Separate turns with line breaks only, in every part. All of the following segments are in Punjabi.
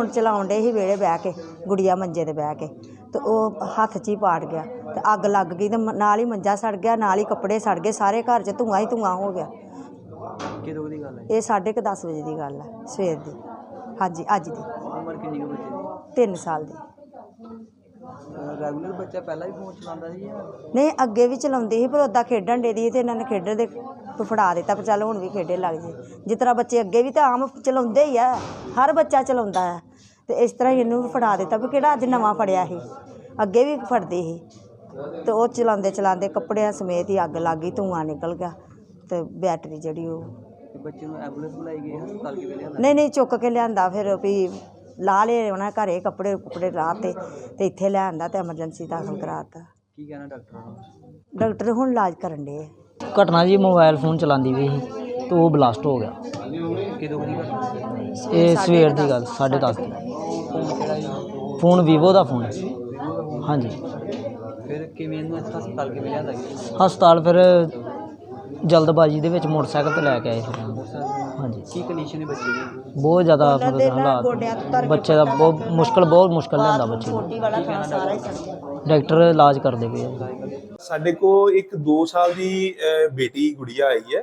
ਫੋਨ ਚਲਾਉਣ ਡੇ ਸੀ ਵਿਹੜੇ ਬਹਿ ਕੇ ਗੁੜੀਆ ਮੰਜੇ ਤੇ ਬਹਿ ਕੇ ਤੇ ਉਹ ਹੱਥ 'ਚ ਹੀ ਪਾੜ ਗਿਆ ਤੇ ਅੱਗ ਲੱਗ ਗਈ ਤੇ ਨਾਲ ਹੀ ਮੰਜਾ ਸੜ ਗਿਆ ਨਾਲ ਹੀ ਕੱਪੜੇ ਸੜ ਗਏ ਸਾਰੇ ਘਰ 'ਚ ਧੂੰਆਂ ਹੀ ਧੂੰਆਂ ਹੋ ਗਿਆ।
ਕਿਦੋਂ ਦੀ ਗੱਲ ਹੈ?
ਇਹ ਸਾਢੇ ਦਸ ਵਜੇ ਦੀ ਗੱਲ ਹੈ ਸਵੇਰ ਦੀ। ਹਾਂਜੀ ਅੱਜ ਦੀ।
ਉਮਰ ਕਿੰਨੀ ਕੁ ਬੱਚੇ
3 ਸਾਲ ਦੀ।
ਦੀ ਰੈਗੂਲਰ ਬੱਚਾ ਪਹਿਲਾਂ ਵੀ ਫੋਨ ਚਲਾਉਂਦਾ ਸੀ ਜਾਂ?
ਨਹੀਂ ਅੱਗੇ ਵੀ ਚਲਾਉਂਦੀ ਸੀ ਪਰ ਉਦਾਂ ਖੇਡਣ ਦੇ ਦੀ ਤੇ ਇਹਨਾਂ ਨੇ ਖੇਡਣ ਦੇ ਤੋਂ ਫੜਾ ਦਿੱਤਾ ਪਰ ਚੱਲ ਹੁਣ ਵੀ ਖੇਡੇ ਲੱਗ ਜੇ। ਜਿਸ ਤਰ੍ਹਾਂ ਬੱਚੇ ਅੱਗੇ ਵੀ ਤਾਂ ਆਮ ਚਲਾਉਂਦੇ ਹੀ ਆ ਹਰ ਬੱਚਾ ਚਲਾਉਂਦਾ ਹੈ। ਤੇ ਇਸ ਤਰ੍ਹਾਂ ਹੀ ਇਹਨੂੰ ਵੀ ਫੜਾ ਦਿੱਤਾ ਵੀ ਕਿਹੜਾ ਅੱਜ ਨਵਾਂ ਫੜਿਆ ਸੀ। ਅੱਗੇ ਵੀ ਫੜਦੇ ਸੀ। ਤੇ ਉਹ ਚਲਾਉਂਦੇ ਚਲਾਉਂਦੇ ਕੱਪੜਿਆਂ ਸਮੇਤ ਹੀ ਅੱਗ ਲੱਗ ਗਈ ਧੂੰਆਂ ਨਿਕਲ ਗਿਆ ਤੇ ਬੈਟਰੀ ਜਿਹੜੀ ਉਹ
ਤੇ ਬੱਚੇ ਨੂੰ ਐਂਬੂਲੈਂਸ ਬੁਲਾਈ ਗਈ ਹਸਪਤਾਲ ਕਿਵੇਂ ਲਿਆਂਦਾ?
ਨਹੀਂ ਨਹੀਂ ਚੁੱਕ ਕੇ ਲਿਆਂਦਾ ਫਿਰ ਵੀ ਲਾ ਲਏ ਉਹਨਾਂ ਘਰੇ ਕੱਪੜੇ ਕੁਪੜੇ ਰਾਹ ਤੇ ਤੇ ਇੱਥੇ ਲਿਆਂਦਾ ਤੇ ਐਮਰਜੈਂਸੀ ਦਾਖਲ ਕਰਾਤਾ।
ਕੀ ਕਹਿਣਾ ਡਾਕਟਰਾਂ ਨੂੰ?
ਡਾਕਟਰ ਹੁਣ ਇਲਾਜ ਕਰਨ ਦੇ
ਘਟਨਾ ਜੀ ਮੋਬਾਈਲ ਫੋਨ ਚਲਾਉਂਦੀ ਪਈ ਸੀ ਤੇ ਉਹ ਬਲਾਸਟ ਹੋ ਗਿਆ।
ਕਿਦੋਂ ਦੀ ਘਟਨਾ?
ਇਹ ਸਵੇਰ ਦੀ ਗੱਲ 10:30 ਦੀ।
ਫੋਨ
ਵੀਵੋ ਦਾ ਫੋਨ ਹੈ। ਹਾਂਜੀ।
ਫਿਰ ਕਿਵੇਂ ਇਹਨੂੰ ਇੱਥੇ ਹਸਪਤਾਲ ਕਿਵੇਂ ਲਿਆਂਦਾ ਗਿਆ?
ਹਸਪਤਾਲ ਫਿਰ ਜਲਦਬਾਜ਼ੀ ਦੇ ਵਿੱਚ ਮੋਟਰਸਾਈਕਲ ਤੇ ਲੈ ਕੇ ਆਏ ਫਿਰ। ਹਾਂਜੀ।
ਕੀ ਕੰਡੀਸ਼ਨ ਹੈ ਬੱਚੇ ਦੀ?
ਬਹੁਤ ਜ਼ਿਆਦਾ ਮਤਲਬ ਹਾਲਾਤ ਬੱਚੇ ਦਾ ਬਹੁਤ ਮੁਸ਼ਕਲ ਬਹੁਤ ਮੁਸ਼ਕਲ ਲੈਂਦਾ ਬੱਚੇ ਨੂੰ।
ਛੋਟੀ ਵਾਲਾ ਥਾਂ ਸਾਰਾ ਹੀ ਸੜ ਗਿਆ।
ਡਾਕਟਰ ਇਲਾਜ ਕਰਦੇ ਪਏ ਆ।
ਸਾਡੇ ਕੋਲ ਇੱਕ 2 ਸਾਲ ਦੀ ਬੇਟੀ ਗੁੜੀਆ ਆਈ ਹੈ।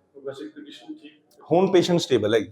ਹੁਣ ਪੇਸ਼ੈਂਟ ਸਟੇਬਲ ਹੈਗੀ।